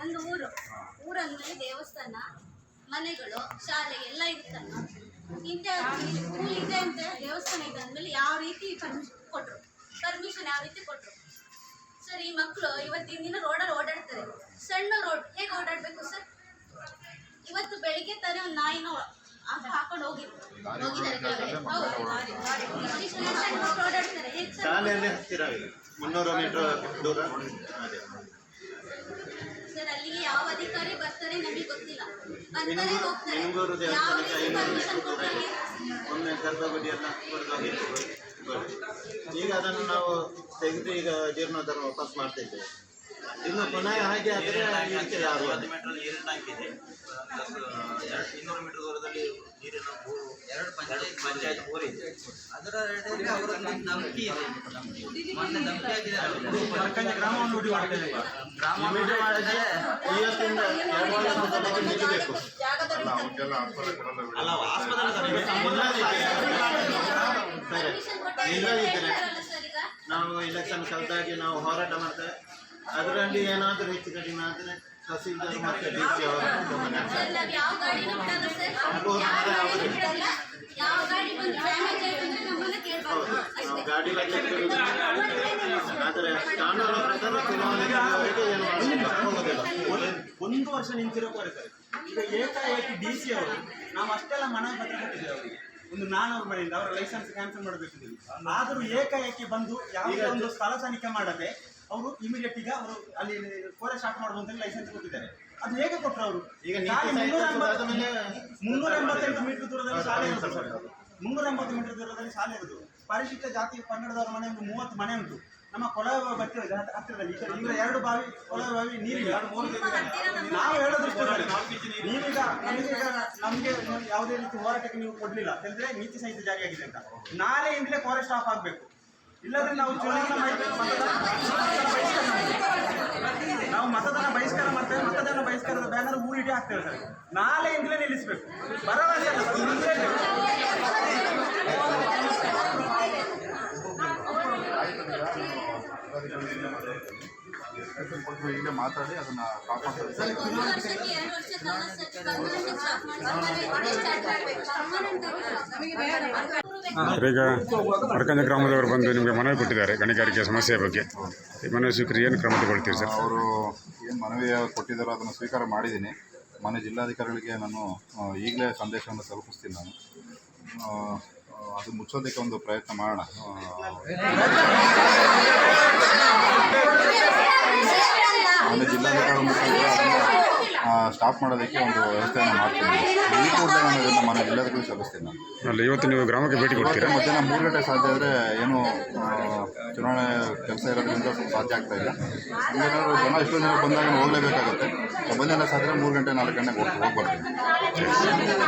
ಒಂದು ಊರು ಊರಂದ್ರೆ ದೇವಸ್ಥಾನ ಮನೆಗಳು ಶಾಲೆ ಎಲ್ಲ ಇರುತ್ತಲ್ಲ ಇಂಥ ಸ್ಕೂಲ್ ಇದೆ ಅಂತ ದೇವಸ್ಥಾನ ಇದೆ ಅಂದ್ಮೇಲೆ ಯಾವ ರೀತಿ ಪರ್ಮಿಷನ್ ಕೊಟ್ರು? ಪರ್ಮಿಷನ್ ಯಾವ ರೀತಿ ಕೊಟ್ರು? ಸರ್, ಈ ಮಕ್ಕಳು ಇವತ್ತಿನ ದಿನ ರೋಡಲ್ಲಿ ಓಡಾಡ್ತಾರೆ ಸಣ್ಣ ರೋಡ್. ಹೇಗೆ ಓಡಾಡಬೇಕು ಸರ್? ಇವತ್ತು ಬೆಳಿಗ್ಗೆ ತಾನೇ ಒಂದು ನಾಯಿನ ಹಾಕ್- ಹಾಕೊಂಡು ಹೋಗಿದ್ರು ಮಕ್ಳು ಓಡಾಡ್ತಾರೆ. ಹೇಗೆ ಶಾಲೆಯಲ್ಲಿ ಮುನ್ನೂರು ಮೀಟರ್ ದೂರ. ಅದೇ. ಸರ್ ಅಲ್ಲಿಗೆ ಯಾವ ಅಧಿಕಾರಿ ಬರ್ತಾರೆ ನಮಗೆ ಗೊತ್ತಿಲ್ಲ. ಬರ್ತಾರೆ ಹೋಗ್ತಾರೆ. ನಿಮ್ಗೂರು ಯಾವ ದೇವಸ್ಥಾನಕ್ಕೆ ರೀತಿ ಕೊಡ್ತಾರೆ ಒಮ್ಮೆ ಗರ್ಭಗುಡಿ ಎಲ್ಲ ಈಗ ಅದನ್ನು ನಾವು ತೆಗೆದು ಈಗ ಜೀರ್ಣೋದ್ಧಾರ ವಾಪಸ್ ಮಾಡ್ತಿದ್ದೇವೆ ಇನ್ನು ಪುನಃ ಹಾಗೆ ಆದರೆ ಹತ್ತು ಮೀಟರ್ ನೀರಿನ ಟ್ಯಾಂಕ್ ಇದೆ. ಎರಡು ಇನ್ನೂರು ಮೀಟರ್ ದೂರದಲ್ಲಿ ನೀರಿನ ಬೋರು ಎರಡು ಪಂಚಾಯತ್ ಪಂಚಾಯತ್ ಬೋರ್ ಇದೆ. ಅದರ ಅಡಿಯಲ್ಲಿ ಅವರ ನಂಬಿಕೆ ಇದೆ. ಮೊನ್ನೆ ನಂಬಿಕೆ ಆಗಿದೆ. ಗ್ರಾಮವನ್ನು ಮಾಡಿದ್ರೆ ಇವತ್ತಿಂದ ಎರಡು ನಿಲ್ಲಬೇಕು ಅಲ್ಲ ಆಸ್ಪತ್ರೆ ಇಲ್ಲದಿದ್ದರೆ ನಾವು ಇಲೆಕ್ಷನ್ ಕಲ್ತಾಗಿ ನಾವು ಹೋರಾಟ ಮಾಡ್ತೇವೆ. ಅದರಲ್ಲಿ ಏನಾದರೂ ಹೆಚ್ಚು ಕಡಿಮೆ ಆದರೆ ತಹಸೀಲ್ದಾರ್ ಮತ್ತೆ ಡಿ ಸಿ ಅವರ ಗಾಡಿ ಆದರೆ ಕಾನೂನು ಪ್ರಕಾರ ಚುನಾವಣೆಗೆ ಏನು ಒಂದು ವರ್ಷ ನಿಂತಿರೋ ಕೊಡ್ತಾರೆ ಈಗ ಏಕಾಏಕಿ ಡಿ ಸಿ ಅವರು ನಾವು ಅಷ್ಟೆಲ್ಲ ಮನವಿ ಪತ್ರ ಕೊಟ್ಟಿದ್ದೇವೆ ಅವರಿಗೆ. ಒಂದು ನಾನೂರು ಮನೆಯಿಂದ ಅವರ ಲೈಸೆನ್ಸ್ ಕ್ಯಾನ್ಸಲ್ ಮಾಡಬೇಕಿದ್ದೀವಿ ಆದರೂ ಏಕಾಏಕಿ ಬಂದು ಯಾವುದೇ ಒಂದು ಸ್ಥಳ ತನಿಖೆ ಮಾಡದೆ ಅವರು ಇಮಿಡಿಯೇಟ್ ಈಗ ಅವರು ಅಲ್ಲಿ ಕೋರೆ ಸ್ಟಾರ್ಟ್ ಮಾಡುವಂತ ಅಂತ ಲೈಸೆನ್ಸ್ ಕೊಟ್ಟಿದ್ದಾರೆ. ಅದು ಹೇಗೆ ಕೊಟ್ಟರು ಅವರು? ಈಗ ಮುನ್ನೂರ ಎಂಬತ್ತೆಂಟು ಮೀಟರ್ ದೂರದಲ್ಲಿ ಶಾಲೆ ಇರುತ್ತೆ ಸರ್ ಮುನ್ನೂರ ಎಂಬತ್ತು ಮೀಟರ್ ದೂರದಲ್ಲಿ ಶಾಲೆ ಇರೋದು. ಪರಿಶಿಷ್ಟ ಜಾತಿ ಪಂಗಡದವರ ಮನೆ ಒಂದು ಮೂವತ್ತು ಮನೆ ಉಂಟು. ನಮ್ಮ ಕೊಳವೆ ಹತ್ತ- ಹತ್ತಿರದಲ್ಲಿ. ಈಗ ಇವರ ಎರಡು ಬಾವಿ ಕೊಳವೆ ಬಾವಿ ನೀರಿಲ್ಲ ನಾವು ನೋಡಿ. ನೀವೀಗ ನಮಗೆ ನಮಗೆ ಯಾವುದೇ ರೀತಿ ಹೋರಾಟಕ್ಕೆ ನೀವು ಕೊಡಲಿಲ್ಲ. ಯಾಕಂದ್ರೆ ನೀತಿ ಸಂಹಿತೆ ಜಾರಿಯಾಗಿದೆ ಅಂತ. ನಾಳೆಯಿಂದಲೇ ಕೋರೆ ಸ್ಟಾಪ್ ಆಗಬೇಕು. ಇಲ್ಲದ್ರೆ ನಾವು ಚುನಾವಣಾ ಬಹಿಷ್ಕಾರ ಮಾಡ್ತೇವೆ. ನಾವು ಮತದಾನ ಬಹಿಷ್ಕಾರ ಮತ್ತೆ ಮತದಾನ ಬಹಿಷ್ಕಾರದ ಬ್ಯಾನರ್ ಊರಿಡಿ ಹಾಕ್ತೇವೆ ಸರ್ ನಾಳೆಯಿಂದಲೇ ನಿಲ್ಲಿಸಬೇಕು ಭರವಸೆ ಅಲ್ಲ ಸರ್, ಮುಂದೆ ಎಸ್ಪೆಷಲ್ ಕೊಟ್ಟು ಇಲ್ಲೇ ಮಾತಾಡಿ ಅದನ್ನ ಸ್ಟಾಪ್ ಮಾಡ್ತಾರೆ ಸರ್ ಒಂದು ವರ್ಷಕ್ಕೆ ಎರಡು ವರ್ಷ ಕಾಲ ಸರ್ ಪರ್ಮನೆಂಟ್ ಈಗ ಅಡಕಂಜ ಗ್ರಾಮದವರು ಬಂದು ನಿಮಗೆ ಮನವಿ ಕೊಟ್ಟಿದ್ದಾರೆ ಗಣಿಗಾರಿಕೆ ಸಮಸ್ಯೆ ಬಗ್ಗೆ. ಈ ಮನವಿ ಸ್ವೀಕರಿ ಏನು ಕ್ರಮ ತಗೊಳ್ತೀವಿ ಸರ್? ಅವರು ಏನು ಮನವಿ ಕೊಟ್ಟಿದ್ದಾರೋ ಅದನ್ನು ಸ್ವೀಕಾರ ಮಾಡಿದ್ದೀನಿ. ಮನೆ ಜಿಲ್ಲಾಧಿಕಾರಿಗಳಿಗೆ ನಾನು ಈಗಲೇ ಸಂದೇಶವನ್ನು ತಲುಪಿಸ್ತೀನಿ ನಾನು. ಅದು ಮುಚ್ಚೋದಕ್ಕೆ ಒಂದು ಪ್ರಯತ್ನ ಮಾಡೋಣ. ಒಂದು ಜಿಲ್ಲಾಧಿಕಾರಿ ಮುಖಾಂತರ ಸ್ಟಾಪ್ ಮಾಡೋದಕ್ಕೆ ಒಂದು ವ್ಯವಸ್ಥೆಯನ್ನು ಮಾಡ್ತೀನಿ. ಈ ಕೂಡಲೇ ನಾನು ಇದನ್ನು ಮನೆ ಜಿಲ್ಲಾಧಿಕಾರಿ ಸಲ್ಲಿಸ್ತೀನಿ ನಾನು. ಅಲ್ಲ ಇವತ್ತು ನೀವು ಗ್ರಾಮಕ್ಕೆ ಭೇಟಿ ಕೊಡ್ತೀರಾ? ಮಧ್ಯಾಹ್ನ ಮೂರು ಗಂಟೆ ಸಾಧ್ಯ ಆದರೆ ಏನು ಚುನಾವಣೆ ಕೆಲಸ ಇರೋದ್ರಿಂದ ಸ್ವಲ್ಪ ಸಾಧ್ಯ ಆಗ್ತಾ ಇಲ್ಲ. ಹಂಗೇನಾದ್ರು ಜನ ಇಷ್ಟೊಂದು ಜನ ಬಂದಾಗ ಹೋಗಲೇಬೇಕಾಗುತ್ತೆ. ಬಂದಿಲ್ಲ ಸಾಧ್ಯ ಮೂರು ಗಂಟೆ ನಾಲ್ಕು ಗಂಟೆಗೆ ಹೋಗಿ ಹೋಗಿ ಬರ್ತೀನಿ